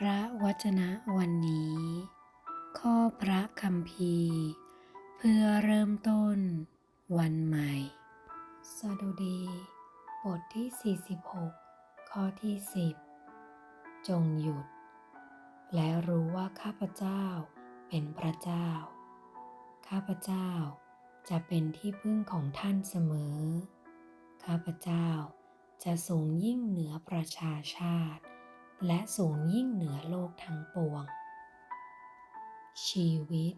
พระวจนะวันนี้ ข้อพระคัมภีเพื่อเริ่มต้นวันใหม่ สดุดี บทที่ 46 ข้อที่ 10 จงหยุด และรู้ว่าข้าพเจ้าเป็นพระเจ้า ข้าพเจ้าจะเป็นที่พึ่งของท่านเสมอ ข้าพเจ้าจะสูงยิ่งเหนือประชาชาติ และสูงยิ่งเหนือโลกทั้งปวง ชีวิต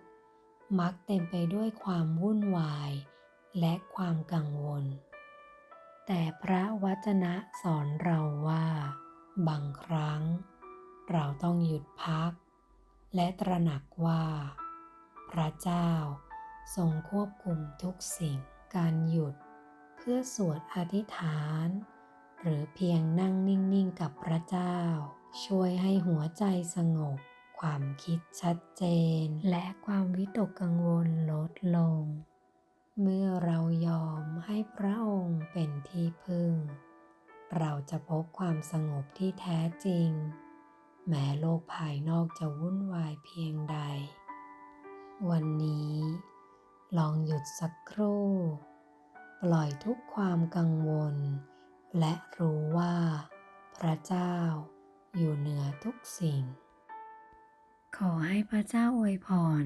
มักเต็มไปด้วยความวุ่นวาย และความกังวล แต่พระวจนะสอนเราว่า บางครั้ง เราต้องหยุดพัก และตระหนักว่า พระเจ้าทรงควบคุมทุกสิ่งการหยุด เพื่อสวดอธิษฐาน หรือเพียงนั่งนิ่งๆกับพระเจ้า ช่วยให้หัวใจสงบ ความคิดชัดเจน และความวิตกกังวลลดลง เมื่อเรายอมให้พระองค์เป็นที่พึ่ง เราจะพบความสงบที่แท้จริง แม้โลกภายนอกจะวุ่นวายเพียงใด วันนี้ ลองหยุดสักครู่ ปล่อยทุกความกังวล และรู้ว่า พระเจ้าอยู่เหนือทุกสิ่ง ขอให้พระเจ้าอวยพร